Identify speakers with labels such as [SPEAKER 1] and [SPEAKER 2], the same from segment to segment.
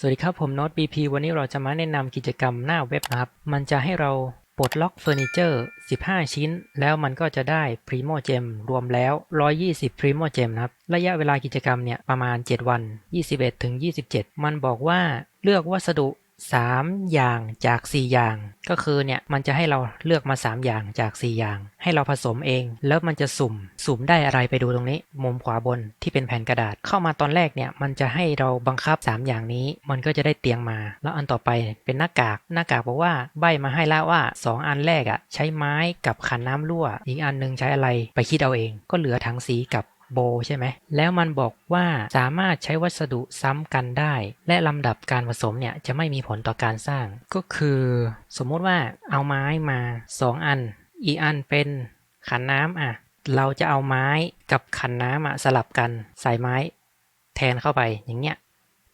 [SPEAKER 1] สวัสดีครับ ผมโน้ต BP วันนี้เราจะมาแนะนำกิจกรรมหน้าเว็บนะครับ มันจะให้เราปลดล็อกเฟอร์นิเจอร์ 15 ชิ้น แล้วมันก็จะได้ Primo Gem รวมแล้ว 120 Primo Gem นะครับ ระยะเวลากิจกรรมเนี่ยประมาณ 7 วัน 21ถึง27 มันบอกว่าเลือกวัสดุ 3 อย่างจาก4อย่าง ก็คือเนี่ยมันจะให้เราเลือกมา 3 อย่างจาก 4 อย่าง ให้เราผสมเอง แล้วมันจะสุ่ม สุ่มได้อะไรไปดูตรงนี้ มุมขวาบนที่เป็นแผ่นกระดาษเข้ามาตอนแรกเนี่ยมันจะให้เราบังคับ 3 อย่างนี้ มันก็จะได้เตียงมา แล้วอันต่อไปเป็นหน้ากากหน้ากากบอกว่าใบมาให้แล้วว่า 2 อันแรกอะ่ะใช้ไม้กับขันน้ำรั่ว อีกอันหนึงใช้อะไรไปคิดเอาเอง ก็เหลือถังสีกับ โบใช่ไหม แล้วมันบอกว่าสามารถใช้วัสดุซ้ำกันได้ และลำดับการผสมเนี่ยจะไม่มีผลต่อการสร้าง ก็คือสมมติว่าเอาไม้มา 2 อัน อีอันเป็นขันน้ำอะ เราจะเอาไม้กับขันน้ำอะสลับกันใส่ไม้ แทนเข้าไปอย่างเงี้ย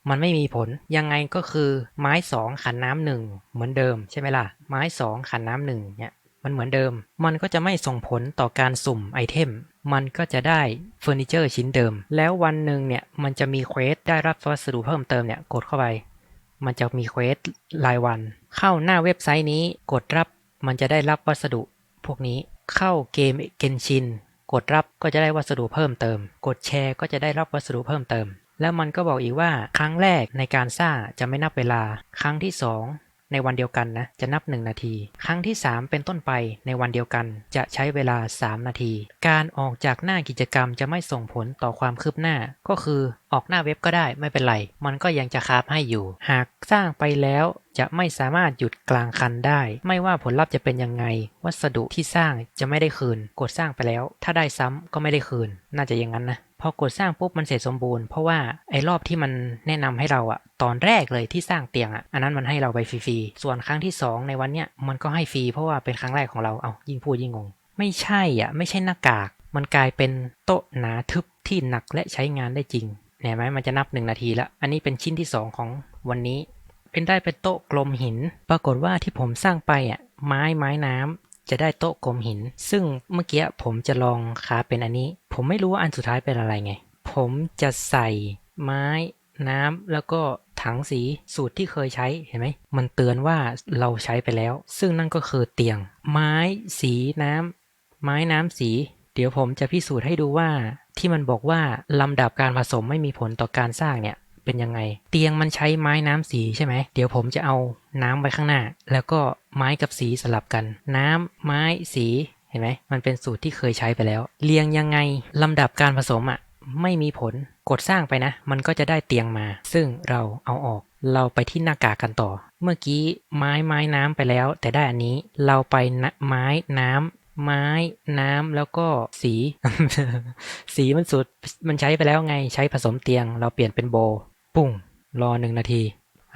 [SPEAKER 1] มันไม่มีผลยังไงก็คือไม้สองขันน้ำหนึ่งเหมือนเดิมใช่ไหมล่ะ ไม้สองขันน้ำหนึ่งเนี่ยมันเหมือนเดิม มันก็จะไม่ส่งผลต่อการสุ่มไอเทม มันก็จะได้เฟอร์นิเจอร์ชิ้นเดิม แล้ววันหนึ่งเนี่ยมันจะมีเควสได้รับวัสดุเพิ่มเติมเนี่ยกดเข้าไป มันจะมีเควสรายวัน เข้าหน้าเว็บไซต์นี้กดรับมันจะได้รับวัสดุพวกนี้เข้าเกมเกนชินกดรับก็จะได้วัสดุเพิ่มเติม กดแชร์ก็จะได้รับวัสดุเพิ่มเติม แล้วมันก็บอกอีกว่าครั้งแรกในการสร้างจะไม่นับเวลา ครั้งที่ 2 ในวันเดียวกันนะจะนับ 1 นาที ครั้งที่ 3 เป็นต้นไปในวันเดียวกันจะใช้เวลา 3 นาที การออกจากหน้ากิจกรรมจะไม่ส่งผลต่อความคืบหน้า ก็คือออกหน้าเว็บก็ได้ไม่เป็นไร มันก็ยังจะคาบให้อยู่ หากสร้างไปแล้วจะไม่สามารถหยุดกลางคันได้ ไม่ว่าผลลัพธ์จะเป็นยังไง วัสดุที่สร้างจะไม่ได้คืน กดสร้างไปแล้ว ถ้าได้ซ้ำก็ไม่ได้คืน น่าจะอย่างนั้นนะ พอกดสร้างปุ๊บมันเสร็จสมบูรณ์เพราะว่าไอ้รอบที่มันแนะนำให้เราอะตอนแรกเลยที่สร้างเตียงอะอันนั้นมันให้เราไปฟรีๆส่วนครั้งที่ 2 ในวันเนี้ยมันก็ให้ฟรีเพราะว่าเป็นครั้งแรกของเราเอายิ่งพูดยิ่งงง ไม่ใช่อะไม่ใช่หน้ากาก มันกลายเป็นโต๊ะหนาทึบที่หนักและใช้งานได้จริงเห็นไหมมันจะนับหนึ่งนาทีแล้วอันนี้เป็นชิ้นที่ 2 ของวันนี้ เป็นได้เป็นโต๊ะกลมหิน ปรากฏว่าที่ผมสร้างไปอะไม้ไม้น้ำ จะได้โต๊ะกลมหิน ซึ่งเมื่อกี้ผมจะลองคาเป็นอันนี้ ผมไม่รู้ว่าอันสุดท้ายเป็นอะไรไง ผมจะใส่ไม้น้ำแล้วก็ถังสีสูตรที่เคยใช้เห็นไหมมันเตือนว่าเราใช้ไปแล้ว ซึ่งนั่นก็คือเตียง ไม้สีน้ำไม้น้ำสี เดี๋ยวผมจะพิสูจน์ให้ดูว่า ที่มันบอกว่าลำดับการผสมไม่มีผลต่อการสร้างเนี่ย เป็นยังไง เตียงมันใช้ไม้น้ำสีใช่ไหม เดี๋ยวผมจะเอาน้ำไว้ข้างหน้า แล้วก็ไม้กับสีสลับกัน น้ำไม้สีเห็นไหมมันเป็นสูตรที่เคยใช้ไปแล้ว เรียงยังไงลำดับการผสมอะไม่มีผลกดสร้างไปนะ มันก็จะได้เตียงมา ซึ่งเราเอาออก เราไปที่หน้ากากกันต่อ เมื่อกี้ไม้ไม้น้ำไปแล้ว แต่ได้อันนี้เราไปนะไม้น้ำไม้น้ำแล้วก็สี สีมันสุดมันใช้ไปแล้วไงใช้ผสมเตียง เราเปลี่ยนเป็นโบ ปุ้งรอหนึ่งนาที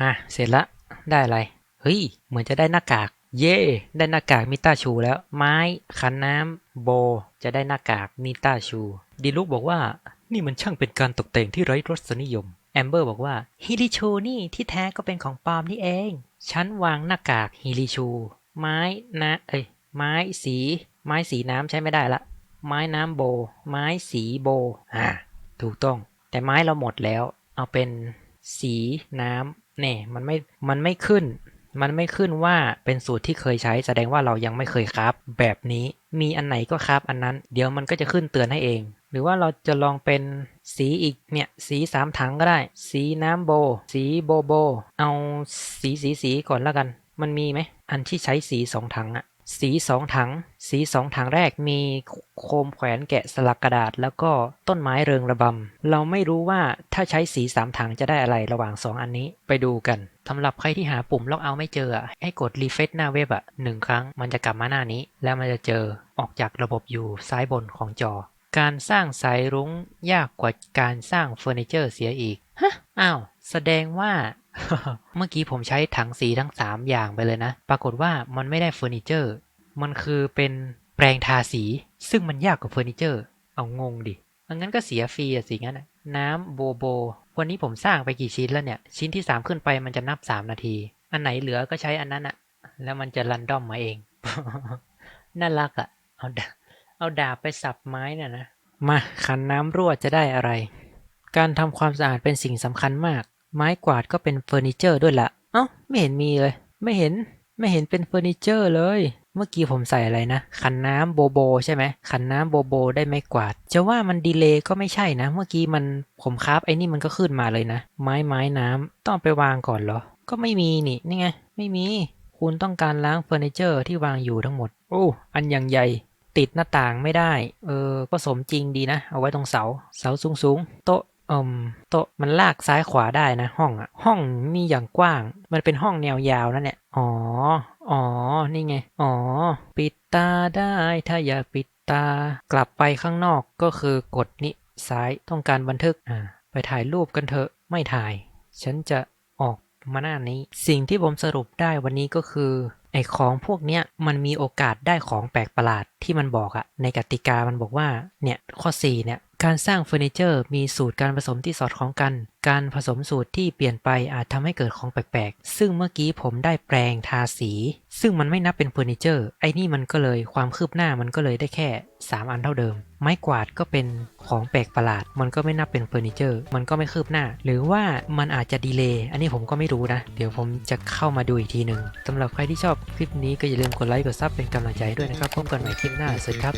[SPEAKER 1] อะ เสร็จละ ได้อะไร เฮ้ย เหมือนจะได้หน้ากาก เย่ได้หน้ากากมิต้าชูแล้ว ไม้ ขันน้ำ โบ จะได้หน้ากากมิต้าชู ดีลุกบอกว่า นี่มันช่างเป็นการตกแต่งที่ไร้รสนิยม แอมเบอร์บอกว่า ฮิริชูนี่ที่แท้ก็เป็นของปลอมนี่เอง ฉันวางหน้ากากฮิริชู ไม้นะ เอ้ย ไม้สี ไม้สีน้ำใช้ไม่ได้ละ ไม้น้ำโบ ไม้สีโบ อ่า ถูกต้อง แต่ไม้เราหมดแล้ว เอาเป็นสีน้ำเนี่ยมันไม่มันไม่ขึ้น มันไม่ขึ้นว่าเป็นสูตรที่เคยใช้แสดงว่าเรายังไม่เคยครับ แบบนี้มีอันไหนก็ครับอันนั้น เดี๋ยวมันก็จะขึ้นเตือนให้เอง หรือว่าเราจะลองเป็นสีอีกเนี่ยสีสามถังก็ได้ สีน้ำโบ สีโบโบ เอาสีสีสีก่อนแล้วกัน มันมีไหมอันที่ใช้สีสองถังอะ สีสองถัง สีสองถังแรกมีโคมแขวนแกะสลักกระดาษ แล้วก็ต้นไม้เริงระบำ เราไม่รู้ว่าถ้าใช้สีสามถังจะได้อะไรระหว่างสองอันนี้ไปดูกันสำหรับใครที่หาปุ่มล็อกเอาท์ไม่เจออะให้กดรีเฟซหน้าเว็บอะหนึ่งครั้งมันจะกลับมาหน้านี้ แล้วมันจะเจอออกจากระบบอยู่ซ้ายบนของจอ การสร้างสายรุ้งยากกว่าการสร้างเฟอร์นิเจอร์เสียอีกฮะอ้าวแสดงว่าเมื่อกี้ผมใช้ถังสีทั้ง 3 อย่างไปเลยนะ ปรากฏว่ามันไม่ได้เฟอร์นิเจอร์ มันคือเป็นแปรงทาสี ซึ่งมันยากกว่าเฟอร์นิเจอร์ เอางงดิงั้นก็เสียฟรีอะสิงั้นน้ำโบโบ วันนี้ผมสร้างไปกี่ชิ้นแล้วเนี่ย ชิ้นที่ 3 ขึ้นไปมันจะนับ 3 นาที อันไหนเหลือก็ใช้อันนั้นอะแล้วมันจะรันดอมมาเอง น่ารักอะเอาดาเอาดาบไปสับไม้น่ะนะ มาขันน้ำรั่วจะได้อะไร การทำความสะอาดเป็นสิ่งสำคัญมาก ไม้กวาดก็เป็นเฟอร์นิเจอร์ด้วยละเอ้าไม่เห็นมีเลย ไม่เห็นไม่เห็นเป็นเฟอร์นิเจอร์เลย เมื่อกี้ผมใส่อะไรนะ ขันน้ำโบโบ ใช่ไหมขันน้ำโบโบ ได้ไม้กวาด จะว่ามันดีเลย์ก็ไม่ใช่นะ เมื่อกี้มันผมคราฟไอ้นี่มันก็ขึ้นมาเลยนะ ไม้ไม้น้ำต้องไปวางก่อนเหรอ ก็ไม่มีนี่นี่ไงไม่มี คุณต้องการล้างเฟอร์นิเจอร์ที่วางอยู่ทั้งหมด โอ้อันอย่างใหญ่ติดหน้าต่างไม่ได้ เออ ก็สมจริงดีนะ เอาไว้ตรงเสา เสาสูงสูงโต๊ะอืมโต๊ะมันลากซ้ายขวาได้นะ ห้องอะห้องมีอย่างกว้าง มันเป็นห้องแนวยาวนั่นแหละ อ๋อ อ๋อ นี่ไง อ๋อ ปิดตาได้ ถ้าอยากปิดตา กลับไปข้างนอกก็คือกดนี้ซ้ายต้องการบันทึก อ่า ไปถ่ายรูปกันเถอะ ไม่ถ่าย ฉันจะออกมาหน้านี้ สิ่งที่ผมสรุปได้วันนี้ก็คือ ไอ้ของพวกเนี้ยมันมีโอกาสได้ของแปลกประหลาดที่มันบอกอะในกติกามันบอกว่า เนี่ย ข้อ 4 เนี่ย การสร้างเฟอร์นิเจอร์มีสูตรการผสมที่สอดคล้องกัน การผสมสูตรที่เปลี่ยนไปอาจทำให้เกิดของแปลกๆ ซึ่งเมื่อกี้ผมได้แปลงทาสี ซึ่งมันไม่นับเป็นเฟอร์นิเจอร์ ไอ้นี่มันก็เลยความคืบหน้ามันก็เลยได้แค่ 3 อันเท่าเดิม ไม้กวาดก็เป็นของแปลกประหลาด มันก็ไม่นับเป็นเฟอร์นิเจอร์ มันก็ไม่คืบหน้า หรือว่ามันอาจจะดีเลย์ อันนี้ผมก็ไม่รู้นะ เดี๋ยวผมจะเข้ามาดูอีกทีหนึ่งสำหรับใครที่ชอบคลิปนี้ก็อย่าลืมกดไลค์ กดซับเป็นกำลังใจด้วยนะครับ พบกันใหม่คลิปหน้า สวัสดีครับ